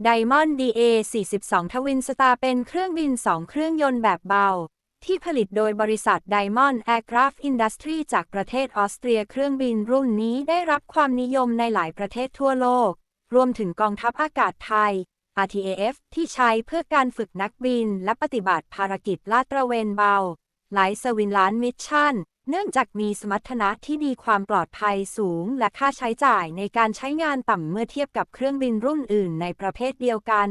Diamond DA 42 Twin Star เป็นเครื่องบิน 2 เครื่องยนต์แบบเบา ที่ผลิตโดยบริษัท Diamond Aircraft Industry จากประเทศออสเตรียเครื่องบินรุ่นนี้ได้รับความนิยมในหลายประเทศทั่วโลก รวมถึงกองทัพอากาศไทย RTAF ที่ใช้เพื่อการฝึกนักบินและปฏิบัติภารกิจลาดตระเวนเบา หลายสวินล้านมิชชั่น เนื่องจากมีสมรรถนะที่ดีความปลอดภัยสูง และค่าใช้จ่ายในการใช้งานต่ำเมื่อเทียบกับเครื่องบินรุ่นอื่นในประเภทเดียวกัน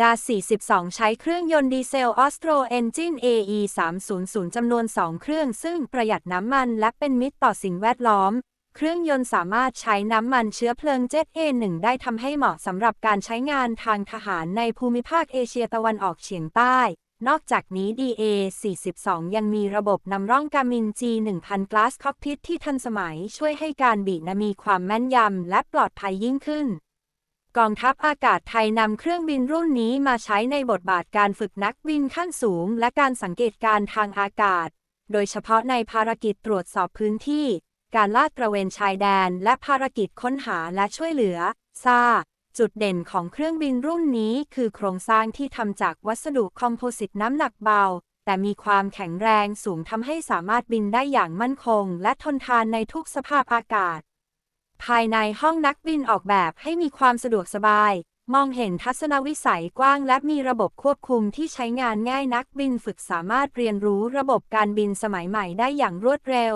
ดา42 ใช้เครื่องยนต์ดีเซล Austro Engine AE 300จำนวน 2 เครื่อง ซึ่งประหยัดน้ำมันและเป็นมิตรต่อสิ่งแวดล้อม เครื่องยนต์สามารถใช้น้ำมันเชื้อเพลิงเจ็ต A1 ได้ทำให้เหมาะสำหรับการใช้งานทางทหารในภูมิภาคเอเชียตะวันออกเฉียงใต้ นอกจากนี้ DA42 ยังมีระบบนำร่องการมิน G1000 Glass Cockpit ที่ทันสมัยช่วยให้การบินมีความแม่นยำและปลอดภัยยิ่งขึ้น กองทัพอากาศไทยนำเครื่องบินรุ่นนี้มาใช้ในบทบาทการฝึกนักบินขั้นสูง และการสังเกตการทางอากาศ โดยเฉพาะในภารกิจตรวจสอบพื้นที่ การลาดตระเวนชายแดน และภารกิจค้นหาและช่วยเหลือ ซา จุดเด่นของเครื่องบินรุ่นนี้คือโครงสร้างที่ทำจากวัสดุคอมโพสิตน้ำหนักเบา แต่มีความแข็งแรงสูงทำให้สามารถบินได้อย่างมั่นคง และทนทานในทุกสภาพอากาศ ภายในห้องนักบินออกแบบให้มีความสะดวกสบาย มองเห็นทัศนวิสัยกว้าง และมีระบบควบคุมที่ใช้งานง่ายนักบินฝึกสามารถเรียนรู้ระบบการบินสมัยใหม่ได้อย่างรวดเร็ว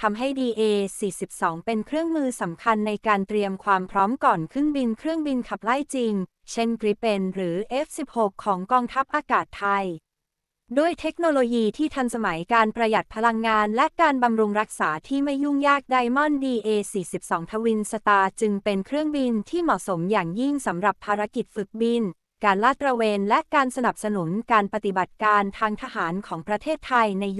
ทำให้ DA42 เป็นเครื่องมือสำคัญในการเตรียมความพร้อมก่อนขึ้นบินเครื่องบินขับไล่จริง เช่น Gripen หรือ F16 ของกองทัพอากาศไทย ด้วยเทคโนโลยีที่ทันสมัยการประหยัดพลังงานและการบำรุงรักษาที่ไม่ยุ่งยาก Diamond DA42 Twin Star จึงเป็นเครื่องบินที่เหมาะสมอย่างยิ่งสำหรับภารกิจฝึกบิน การลาดตระเวนและการสนับสนุนการปฏิบัติการทางทหารของประเทศไทยในยุค